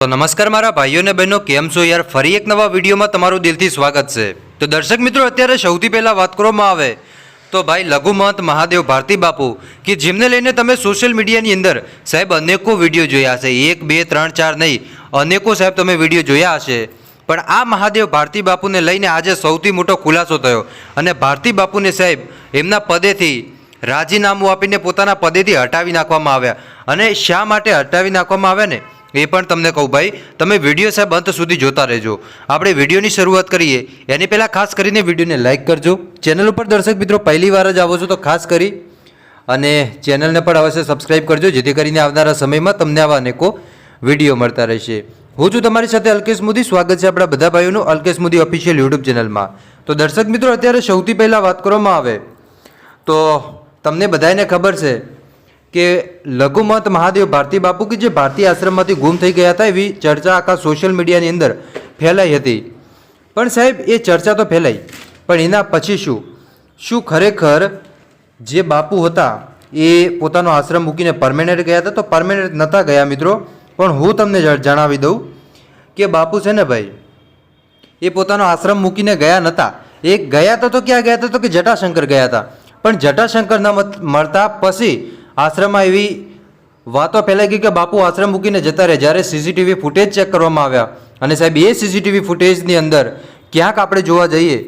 તો નમસ્કાર મારા ભાઈઓ અને બહેનો, કેમ છો યાર? ફરી એક નવા વિડીયોમાં તમારું દિલથી સ્વાગત છે. તો દર્શક મિત્રો, અત્યારે સૌથી પહેલાં વાત કરવામાં આવે તો ભાઈ લઘુમહંત મહાદેવ ભારતી બાપુ, કે જેમને લઈને તમે સોશિયલ મીડિયાની અંદર સાહેબ અનેકો વીડિયો જોયા હશે. એક, બે, ત્રણ, ચાર નહીં, અનેકો સાહેબ તમે વીડિયો જોયા હશે. પણ આ મહાદેવ ભારતી બાપુને લઈને આજે સૌથી મોટો ખુલાસો થયો. અને ભારતી બાપુને સાહેબ એમના પદેથી રાજીનામું આપીને પોતાના પદેથી હટાવી નાખવામાં આવ્યા. અને શા માટે હટાવી નાખવામાં આવ્યા ને? એ પણ તમને કહું ભાઈ, તમે વીડિયો સાહેબ અંત સુધી જોતા રહેજો. આપણે વિડીયોની શરૂઆત કરીએ. એની પહેલાં ખાસ કરીને વિડીયોને લાઇક કરજો. ચેનલ ઉપર દર્શક મિત્રો પહેલી વાર જ આવો છો તો ખાસ કરી અને ચેનલને પણ અવશ્ય સબસ્ક્રાઇબ કરજો, જેથી કરીને આવનારા સમયમાં તમને આવા અનેકો વીડિયો મળતા રહેશે. હું છું તમારી સાથે અલ્કેશ મોદી. સ્વાગત છે આપણા બધા ભાઈઓનું અલ્કેશ મોદી ઓફિશિયલ યુટ્યુબ ચેનલમાં તો દર્શક મિત્રો, અત્યારે સૌથી પહેલાં વાત કરવામાં આવે તો તમને બધાને ખબર છે કે લઘુમત મહાદેવ ભારતી બાપુ કે જે ભારતીય આશ્રમમાંથી ગુમ થઈ ગયા હતા એવી ચર્ચા આખા સોશિયલ મીડિયાની અંદર ફેલાઈ હતી. પણ સાહેબ, એ ચર્ચા તો ફેલાઈ. પણ એના પછી શું? શું ખરેખર જે બાપુ હતા એ પોતાનો આશ્રમ મૂકીને પરમેનન્ટ ગયા હતા? તો પરમેનન્ટ નહોતા ગયા મિત્રો. પણ હું તમને જણાવી દઉં કે બાપુ છે ને ભાઈ, એ પોતાનો આશ્રમ મૂકીને ગયા નહોતા એ ગયા હતા તો ક્યાં ગયા હતા તો કે જટાશંકર ગયા હતા. પણ જટાશંકર ન મળતા પછી આશ્રમમાં એવી વાતો ફેલાઈ ગઈ કે બાપુ આશ્રમ મૂકીને જતા રહે જ્યારે સીસીટીવી ફૂટેજ ચેક કરવામાં આવ્યા અને સાહેબ, એ સીસીટીવી ફૂટેજની અંદર ક્યાંક આપણે જોવા જઈએ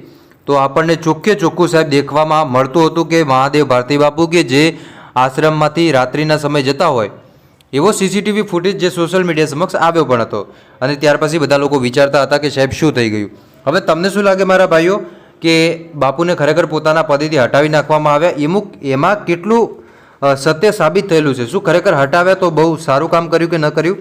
તો આપણને ચોખ્ખે ચોખ્ખું સાહેબ દેખવામાં મળતું હતું કે મહાદેવ ભારતી બાપુ કે જે આશ્રમમાંથી રાત્રિના સમય જતા હોય, એવો સીસીટીવી ફૂટેજ જે સોશિયલ મીડિયા સમક્ષ આવ્યો પણ હતો. અને ત્યાર પછી બધા લોકો વિચારતા હતા કે સાહેબ, શું થઈ ગયું? હવે તમને શું લાગે મારા ભાઈઓ કે બાપુને ખરેખર પોતાના પદેથી હટાવી નાખવામાં આવ્યા? એમુક, એમાં કેટલું સત્ય સાબિત થયેલું છે. શું ખરેખર હટાવ્યા તો બહુ સારું કામ કર્યું કે ન કર્યું?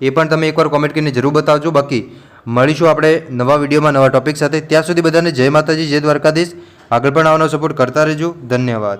એ પણ તમે એકવાર કોમેન્ટ કરીને જરૂર બતાવજો. બાકી, મળીશું આપણે નવા વિડીયોમાં નવા ટોપિક સાથે. ત્યાં સુધી બધાને જય માતાજી, જય દ્વારકાધીશ. આગળ પણ આવવાનો સપોર્ટ કરતા રહેજો. ધન્યવાદ.